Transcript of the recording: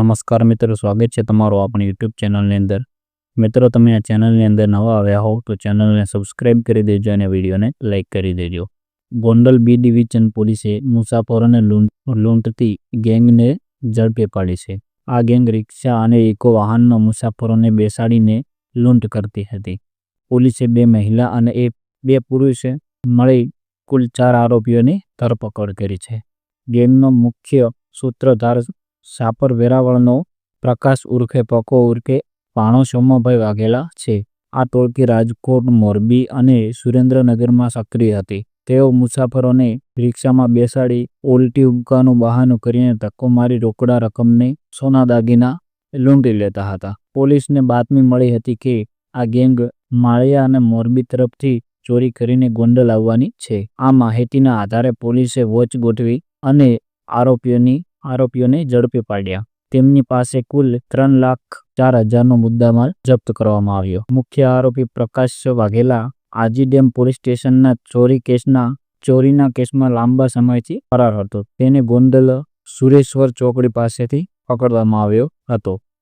નમસ્કાર મિત્રો, સ્વાગત છે તમારો આપણી યુટ્યુબ ચેનલની અંદર. મિત્રો, તમે આ ચેનલની અંદર નવા આવ્યા હો તો ચેનલને સબસ્ક્રાઇબ કરી દેજો અને વિડીયોને લાઇક કરી દેજો. ગોંડલ બી ડિવિઝન પોલીસે મુસાફરોને લૂંટ, લૂંટતી ગેંગને ઝડપે પાડી છે. આ ગેંગ રિક્ષા અને ઇકો વાહનના મુસાફરોને બેસાડીને લૂંટ કરતી હતી. પોલીસે બે મહિલા અને એ બે પુરુષે મળી કુલ ચાર આરોપીઓની ધરપકડ કરી છે. ગેંગનો મુખ્ય સૂત્રધાર સાપર વેરાવળનો પ્રકાશ ઉર્ફે પકો ઉર્ફે પાણો સોમાભાઈ વાઘેલા છે. આ ટોળકી રાજકોટ, મોરબી અને સુરેન્દ્રનગરમાં સક્રિય હતી. તેઓ મુસાફરોને રિક્ષામાં બેસાડી ઉલટી ઉબકાનું બહાનું કરીને ધક્કો મારી રોકડા રકમને સોના દાગીના લૂંટી લેતા હતા. પોલીસને બાતમી મળી હતી કે આ ગેંગ માળિયા અને મોરબી તરફથી ચોરી કરીને ગોંડલ આવવાની છે. આ માહિતીના આધારે પોલીસે વોચ ગોઠવી અને આરોપીઓની આરોપીઓને ઝડપી પાડ્યા. તેમની પાસે કુલ ત્રણ લાખ ચાર હજારનો મુદ્દામાલ જપ્ત કરવામાં આવ્યો. મુખ્ય આરોપી પ્રકાશ વાઘેલા આજી ડેમ પોલીસ સ્ટેશનના ચોરી કેસના ચોરીના કેસમાં લાંબા સમયથી ફરાર હતો. તેને ગોંડલ સુરેશ્વર ચોકડી પાસેથી પકડવામાં આવ્યો હતો.